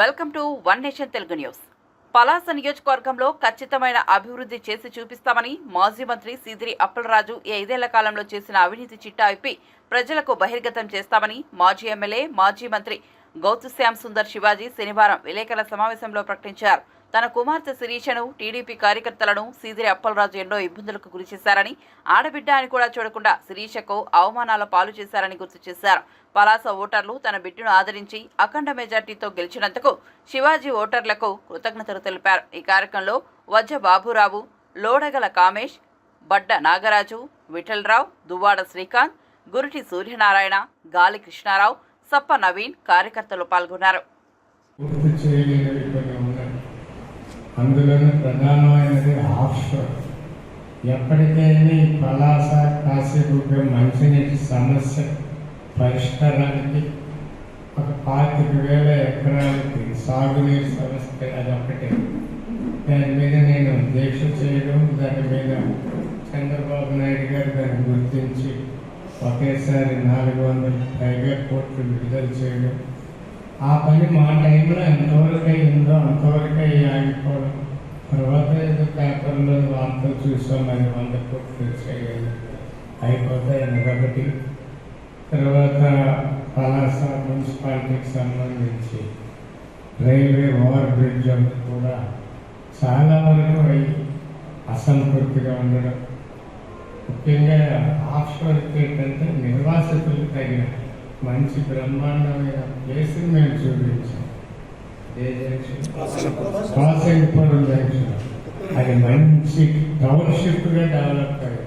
Welcome to one nation Telugu news. Palasa నియోజకవర్గంలో ఖచ్చితమైన అభివృద్ధి చేసి చూపిస్తామని మాజీ మంత్రి సిదిరి అప్పలరాజు ఈ ఐదేళ్ళ కాలంలో చేసిన అవినీతి చిట్టా ఇప్పి ప్రజలకు బహిర్గతం చేస్తామని మాజీ ఎమ్మెల్యే మాజీ మంత్రి గౌతు శ్యామ్ సుందర్ శివాజీ శనివారం విలేకరుల సమావేశంలో ప్రకటించారు. తన కుమార్తె శిరీషను టీడీపీ కార్యకర్తలను సీదిరి అప్పలరాజు ఎన్నో ఇబ్బందులకు గురి చేశారని ఆడబిడ్డ అని కూడా చూడకుండా శిరీషకు అవమానాల పాలు చేశారని గుర్తు చేశారు. పలాస ఓటర్లు తన బిడ్డను ఆదరించి అఖండ మెజార్టీతో గెలిచినందుకు శివాజీ ఓటర్లకు కృతజ్ఞతలు తెలిపారు. ఈ కార్యక్రమంలో వజ్జ బాబురావు లోడగల కామేష్ బడ్డ నాగరాజు విఠలరావు దువ్వాడ శ్రీకాంత్ గురుటి సూర్యనారాయణ గాలి కృష్ణారావు సప్ప నవీన్ కార్యకర్తలు పాల్గొన్నారు. అందులోనూ ప్రధానమైనది ఆఫ్షోర్. ఎప్పటికైనా ఈ పలాస కాశీబుగ్గ మంచినీటి సమస్య పరిష్కారానికి ఒక పాతిక వేల ఎకరాలకి సాగునీరు సమస్య ఒకటి దాని మీద నేను దీక్ష చేయడం దాని మీద చంద్రబాబు నాయుడు గారు దాన్ని గుర్తించి ఒకేసారి నాలుగు వందల పైగా కోట్లు విడుదల చేయడం ఆ పని మా టైంలో ఎంతవరకు అయిందో అంతవరకు అయ్యి ఆగిపోవడం తర్వాత ఏదో పేపర్లో వార్తలు చూసాం అది వంద కోట్లు చేయాలి అయిపోతాయి కాబట్టి తర్వాత పలాస మున్సిపాలిటీకి సంబంధించి రైల్వే ఓవర్ బ్రిడ్జ్ అంతా కూడా చాలా వరకు అయ్యి అసంతృప్తిగా ఉండడం. ముఖ్యంగా ఆఫ్షోర్కి ఏంటంటే నిర్వాసితులు తగిన మంచి బ్రహ్మాండమైన ప్లేస్ని మేము చూపించాం. ఏ జంక్షన్? అది మంచి టౌన్షిప్గా డెవలప్ అయ్యింది.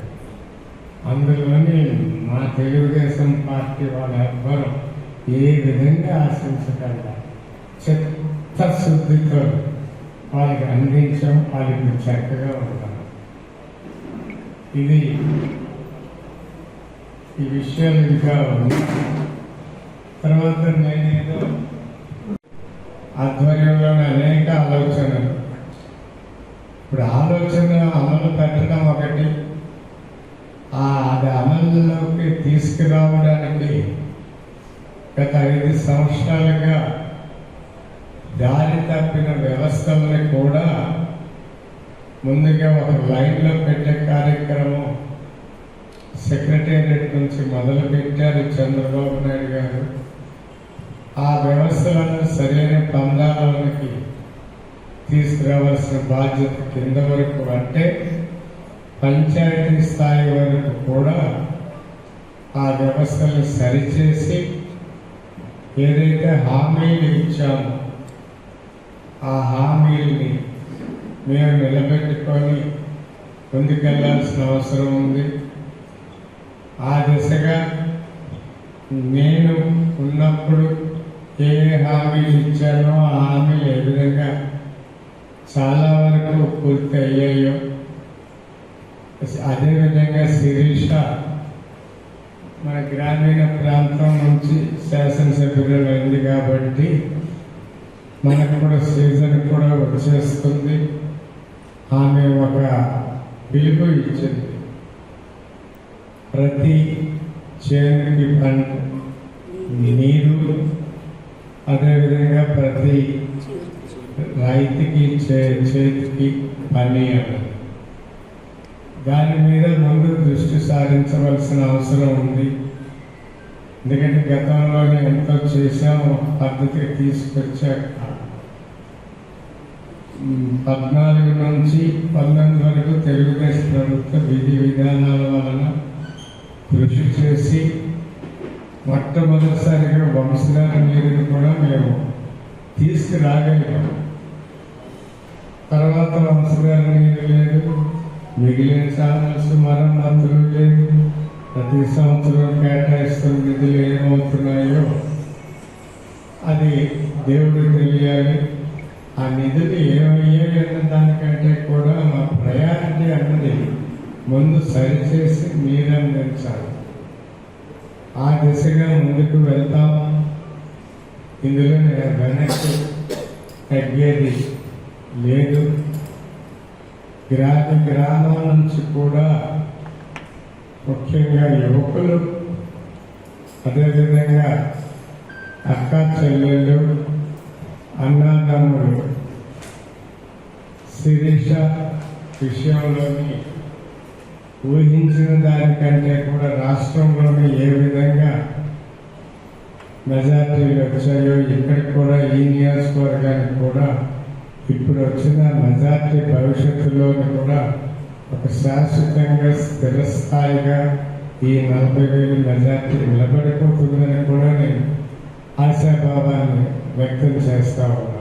అందులోని మా తెలుగుదేశం పార్టీ వాళ్ళ ఎవ్వరు ఏ విధంగా ఆశించగలరా? చిత్తశుద్ధితో వాళ్ళకి అందించాం వాళ్ళకి చక్కగా ఉంటాం ఇది ఈ విషయాలు ఇంకా ఉన్నాయి తర్వాత నేనేదో ఆధ్వర్యంలోని అనేక ఆలోచనలు. ఇప్పుడు ఆలోచన అమలు పెట్టడం ఒకటి. ఆ అది అమలులోకి తీసుకురావడానికి గత ఐదు సంవత్సరాలుగా దారి తప్పిన వ్యవస్థల్ని కూడా ముందుగా ఒక లైన్లో పెట్టే కార్యక్రమం సెక్రటేరియట్ నుంచి మొదలు పెట్టారు చంద్రబాబు నాయుడు గారు. ఆ వ్యవస్థలను సరైన పందాలకి తీసుకురావాల్సిన బాధ్యత కింద వరకు అంటే పంచాయతీ స్థాయి వరకు కూడా ఆ వ్యవస్థలు సరిచేసి ఏదైతే హామీలు ఇచ్చామో ఆ హామీల్ని మేము నిలబెట్టుకొని ముందుకెళ్ళాల్సిన అవసరం ఉంది. ఆ దిశగా నేను ఉన్నప్పుడు ఏ హామీ ఇచ్చానో ఆ హామీలు ఏ విధంగా చాలా వరకు పూర్తి అయ్యాయో. అదేవిధంగా శిరీష మన గ్రామీణ ప్రాంతం నుంచి శాసనసభ్యులు అయింది కాబట్టి మనకు కూడా సీజన్ కూడా వచ్చేస్తుంది. ఆమె ఒక పిలుపు ఇచ్చింది. ప్రతి చేనుకి పంట నీరు అదేవిధంగా ప్రతి రైతుకి చే చేతికి పని దాని మీద ముందు దృష్టి సారించవలసిన అవసరం ఉంది ఎందుకంటే గతంలోనే ఎంతో చేశామో పద్ధతికి తీసుకొచ్చాక పద్నాలుగు నుంచి పంతొమ్మిది వరకు తెలుగుదేశం ప్రభుత్వ విధి విధానాలు చేసి మొట్టమొదటిసారిగా వంశధార నీరుని కూడా మేము తీసుకురాగలిగాం. తర్వాత వంశధార నీరు లేదు మిగిలిన ఛానల్స్ మరమ్మతులు లేదు ప్రతి సంవత్సరం కేటాయిస్తున్న నిధులు ఏమవుతున్నాయో అది దేవుడు తెలియాలి. ఆ నిధులు ఏమయ్యాయి అన్న దానికంటే కూడా మా ప్రయారిటీ అన్నది ముందు సరిచేసి మీరందించాలి ఆ దిశగా ముందుకు వెళ్తాం. ఇందులో వెనక్కి తగ్గేది లేదు. గ్రామ గ్రామం నుంచి కూడా ముఖ్యంగా యువకులు అదేవిధంగా అక్క చెల్లెళ్ళు అన్నదమ్ములు శిరీష విషయంలోని ఊహించిన దానికంటే కూడా రాష్ట్రం మెజార్టీలు వచ్చాయో ఇక్కడికి కూడా ఈ నియోజకవర్గానికి కూడా ఇప్పుడు వచ్చిన మెజార్టీ భవిష్యత్తులోని కూడా ఒక శాశ్వతంగా స్థిరస్థాయిగా ఈ నలభై వేలు మెజార్టీ నిలబడిపోతుందని కూడా నేను ఆశాభావాన్ని వ్యక్తం చేస్తా ఉన్నాను.